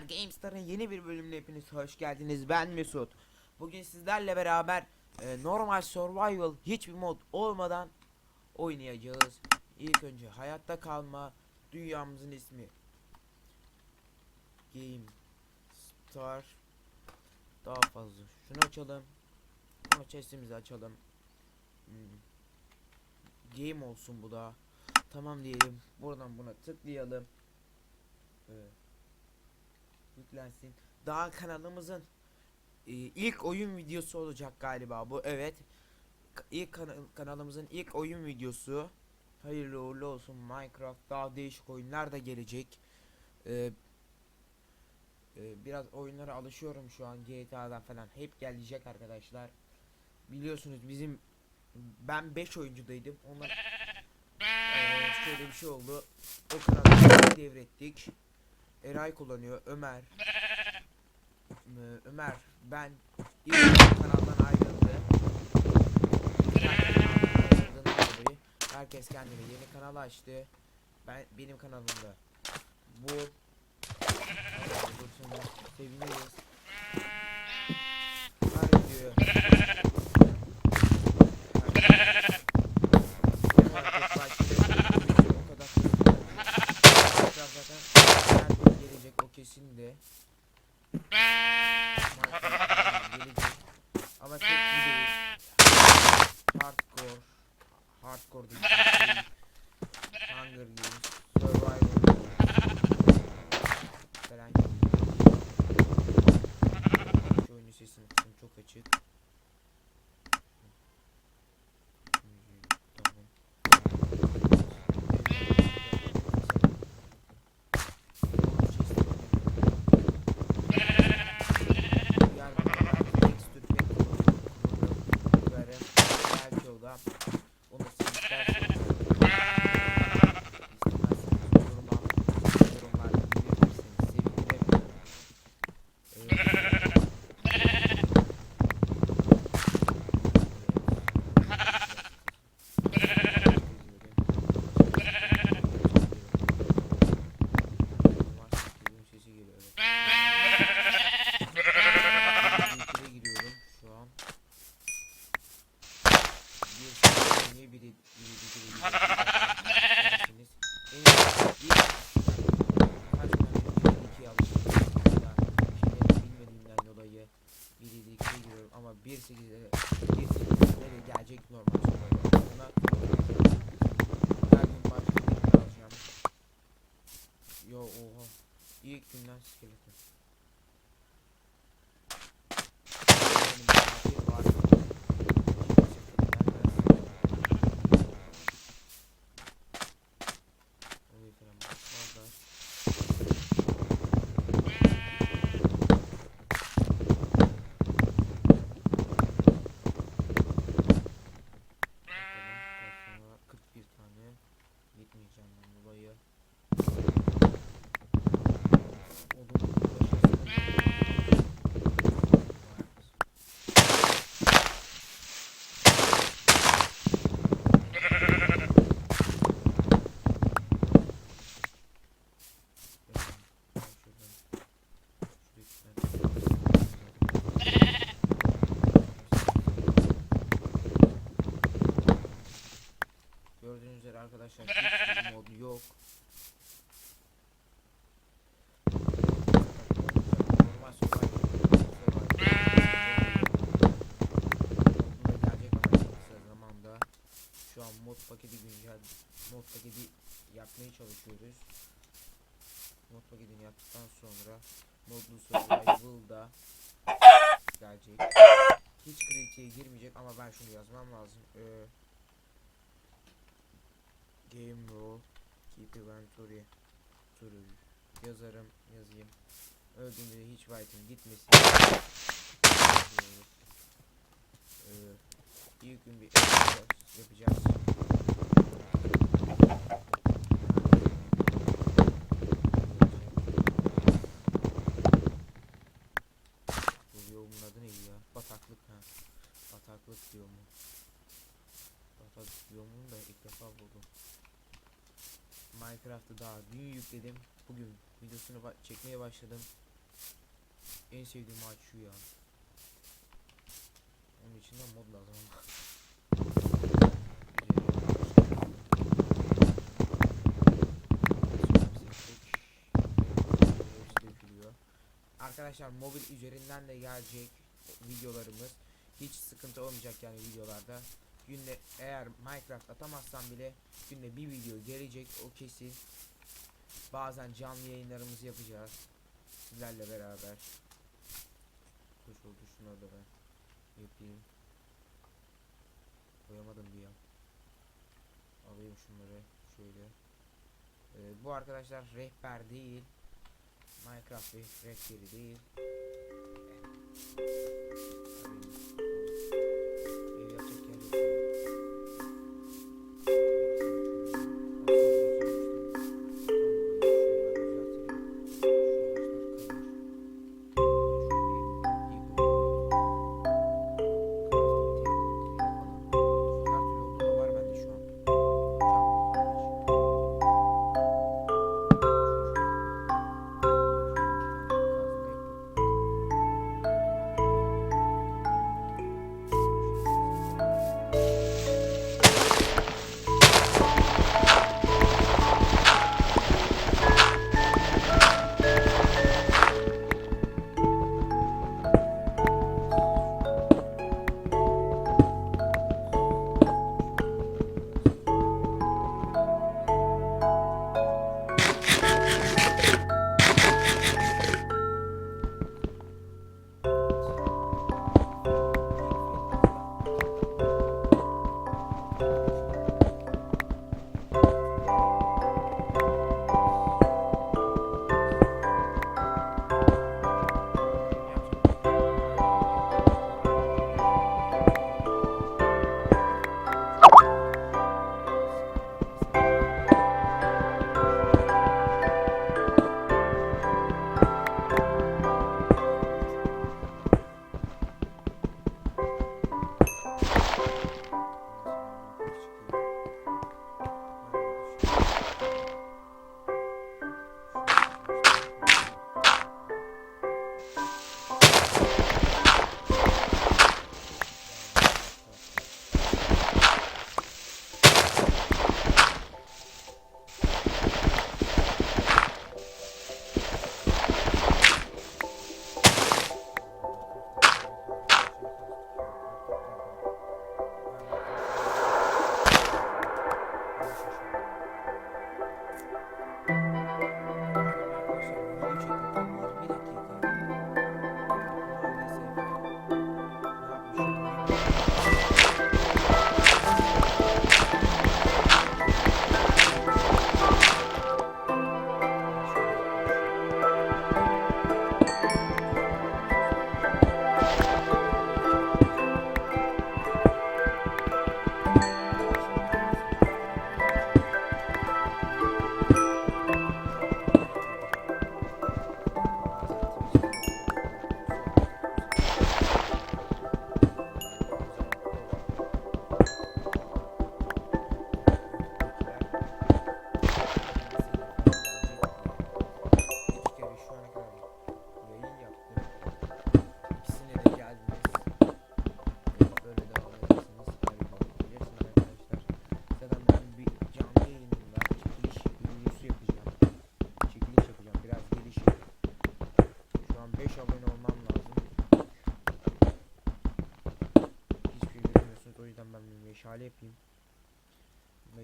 Arkadaşlar GameStar'ın yeni bir bölümüne hepiniz hoş geldiniz. Ben Mesut. Bugün sizlerle beraber e, normal survival hiçbir mod olmadan oynayacağız. İlk önce hayatta kalma dünyamızın ismi GameStar. Daha fazla. Şunu açalım. Ama chest'imizi açalım. Hmm. Game olsun bu da. Tamam diyelim. Buradan buna tıklayalım. Evet yüklensin. Daha kanalımızın e, ilk oyun videosu olacak galiba bu. Evet. İlk kana- kanalımızın ilk oyun videosu. Hayırlı uğurlu olsun. Minecraft daha değişik oyunlar da gelecek. E, e, biraz oyunlara alışıyorum şu an GTA'dan falan. Hep gelecek arkadaşlar. Biliyorsunuz bizim ben 5 oyuncudaydım. Onlar e, şöyle bir şey oldu. O kanalı devrettik. Eray kullanıyor. Ömer. Ömer ben ilk kanaldan ayrıldı. Herkes kendine yeni kanal açtı. Ben benim kanalımda bu dursun arkadaşlar mod yok. Şu an mod paketi güncel mod paketi yapmaya çalışıyoruz. Mod paketini yaptıktan sonra modlu survival'da gelecek. Hiç kritiğe girmeyecek ama ben şunu yazmam lazım. Ee, Game rule keep inventory turu yazarım yazayım. Öldüğümde hiç item gitmesin. Ee, ilk gün bir yapacağız. Dün yükledim. Bugün videosunu ba- çekmeye başladım. En sevdiğim ağaç şu ya. Onun içinden mod lazım ama. Arkadaşlar mobil üzerinden de gelecek videolarımız. Hiç sıkıntı olmayacak yani videolarda. Günde eğer Minecraft atamazsam bile günde bir video gelecek o kesin. Bazen canlı yayınlarımızı yapacağız. Sizlerle beraber. Hoş oldu şunları da ben yapayım. Koyamadım bir ya. Alayım şunları şöyle. Ee, bu arkadaşlar rehber değil. Minecraft reh- rehberi değil. Ev yapacak yer yok.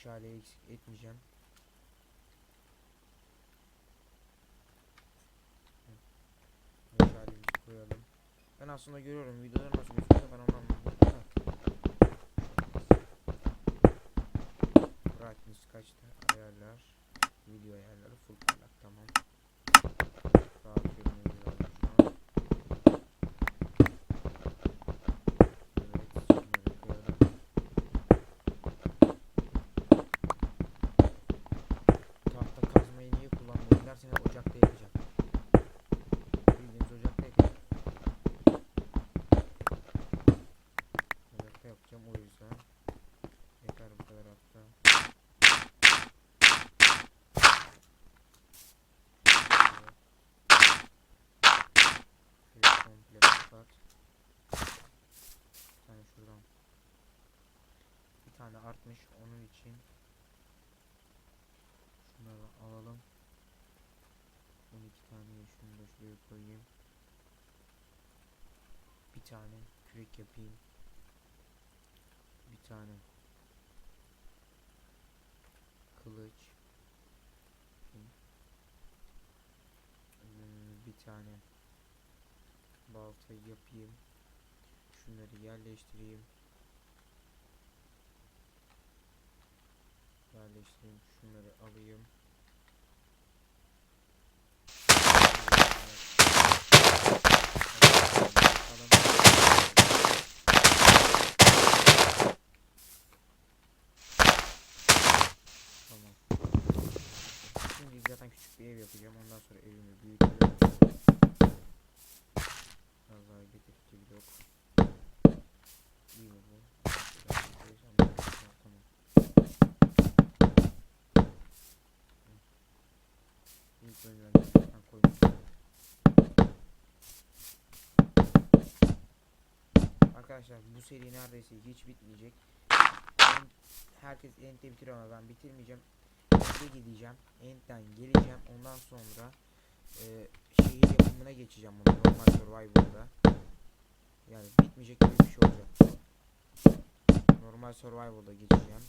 Meşaleyi eksik etmeyeceğim. Meşalemizi koyalım. Ben aslında görüyorum videoda nasıl gözüküyor ben onu anlamadım. Brightness kaçta ayarlar. Video ayarları tane artmış. Onun için şunları alalım. 12 tane şunu da şuraya koyayım. Bir tane kürek yapayım. Bir tane kılıç. Ee, bir tane balta yapayım. Şunları yerleştireyim yerleştireyim şunları alayım Tamam. Şimdi zaten küçük bir ev yapacağım. Ondan sonra evimi büyüteceğim. Biraz daha getirtikçe blok. İyi mi bu? Biraz getiririz ama tamam, tamam. Hı. İlk önce ben zaten koydum. Arkadaşlar bu seri neredeyse hiç bitmeyecek. En- herkes End'de bitiriyor ama ben bitirmeyeceğim. End'e gideceğim. End'den geleceğim. Ondan sonra e, şehir yapımına geçeceğim bunu normal survival'da. Yani bitmeyecek gibi bir şey olacak. Normal survival'da geçeceğim.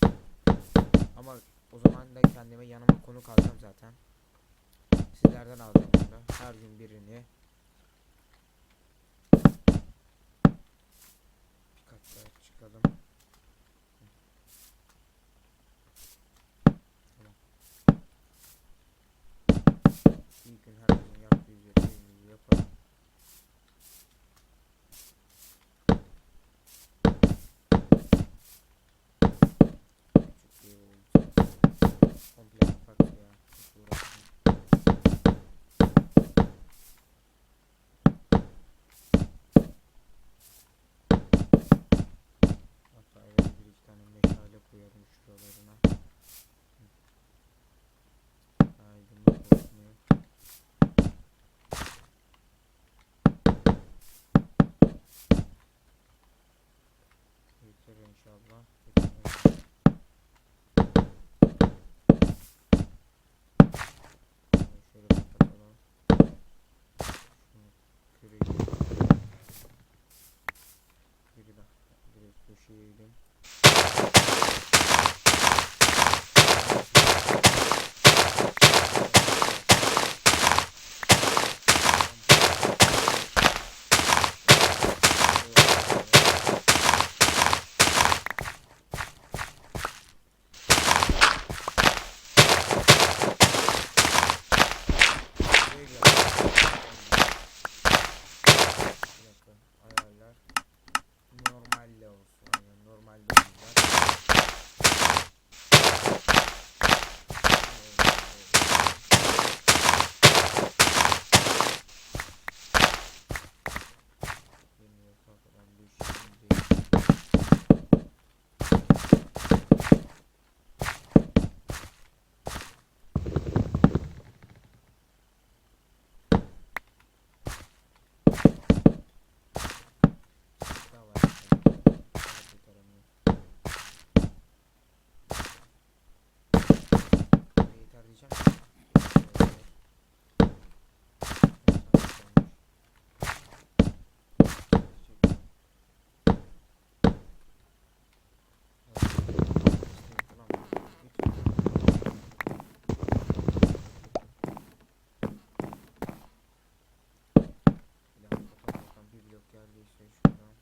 Ama o zaman da kendime yanıma konuk alacağım zaten. Sizlerden alacağım da. Her gün birini. Bir kat daha çıkalım. Tamam. İlk gün herkesin yaptığı üzere evimizi yapalım. Küçük bir ev oldu. Komple kapat ya. Hiç uğraşmayın. Hatta eve bir iki tane meşale koyalım şuralarına. Hı. Aydınlık olmuyor. Yeter inşallah. Yeter. Şunu Şöyle kapatalım. Şunu kırayım. Biri de direkt döşeyelim. Şöyle yapalım. Bir dakika, ayarlar. Normalde olsun. Aynen normalde olacak. Bilmiyorum kanka ben bu işi bilmiyorum. Daha var. işte. Daha kurtaramıyor. Yeter diyeceğim. Evet. bir blok geldiyse şuradan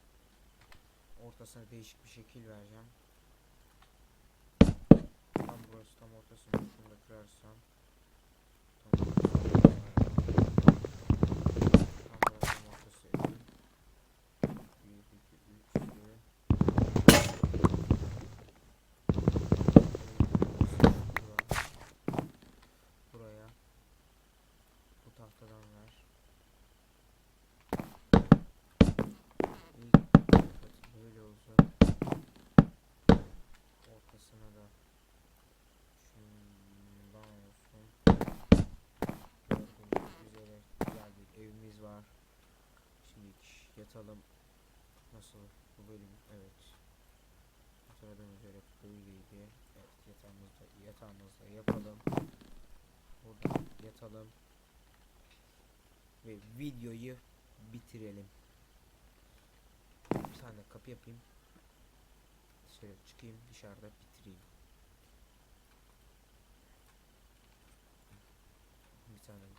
ortasına değişik bir şekil vereceğim. Tam burası tam ortasını şunu da kırarsam atalım. Nasıl bu bölüm? Evet. Hatırladığım üzere böyleydi. Evet yatağımızda, yatağımızda yapalım. Burada yatalım. Ve videoyu bitirelim. Bir tane kapı yapayım. Şöyle çıkayım dışarıda bitireyim. Bir tane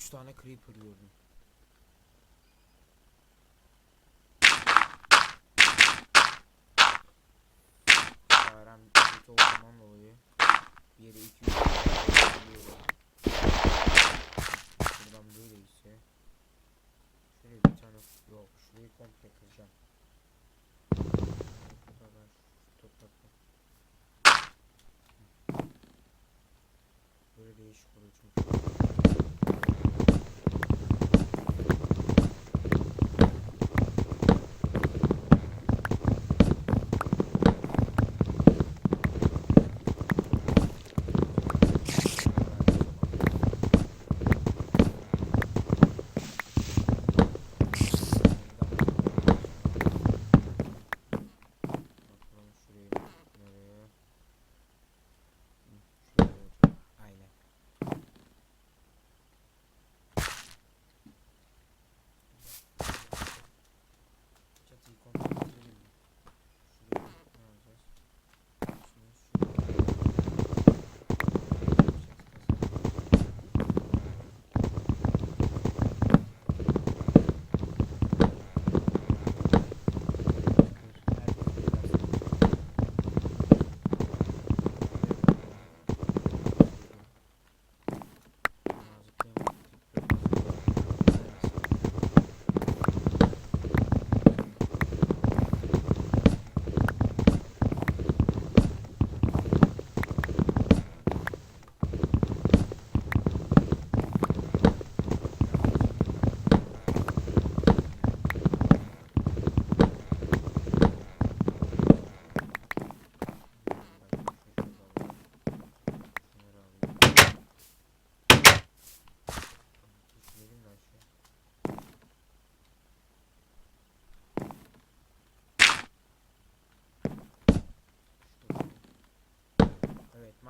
3 tane creeper gördüm.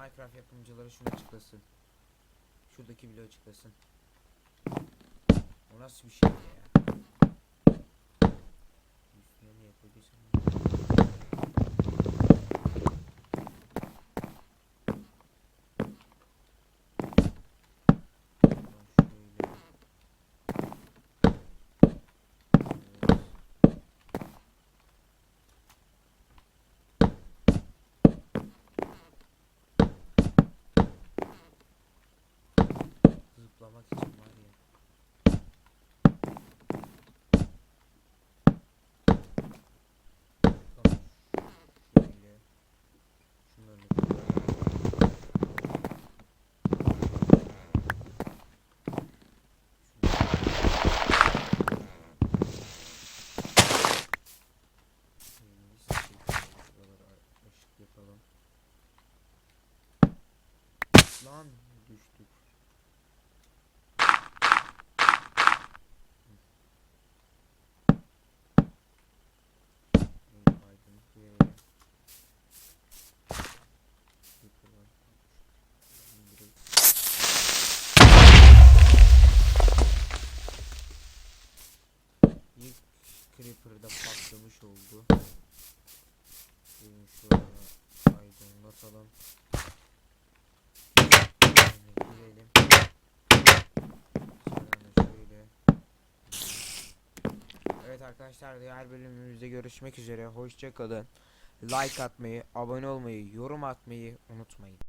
Minecraft yapımcıları şunu açıklasın. Şuradaki bile açıklasın. O nasıl bir şey ya? arkadaşlar diğer bölümümüzde görüşmek üzere. Hoşçakalın. Like atmayı, abone olmayı, yorum atmayı unutmayın.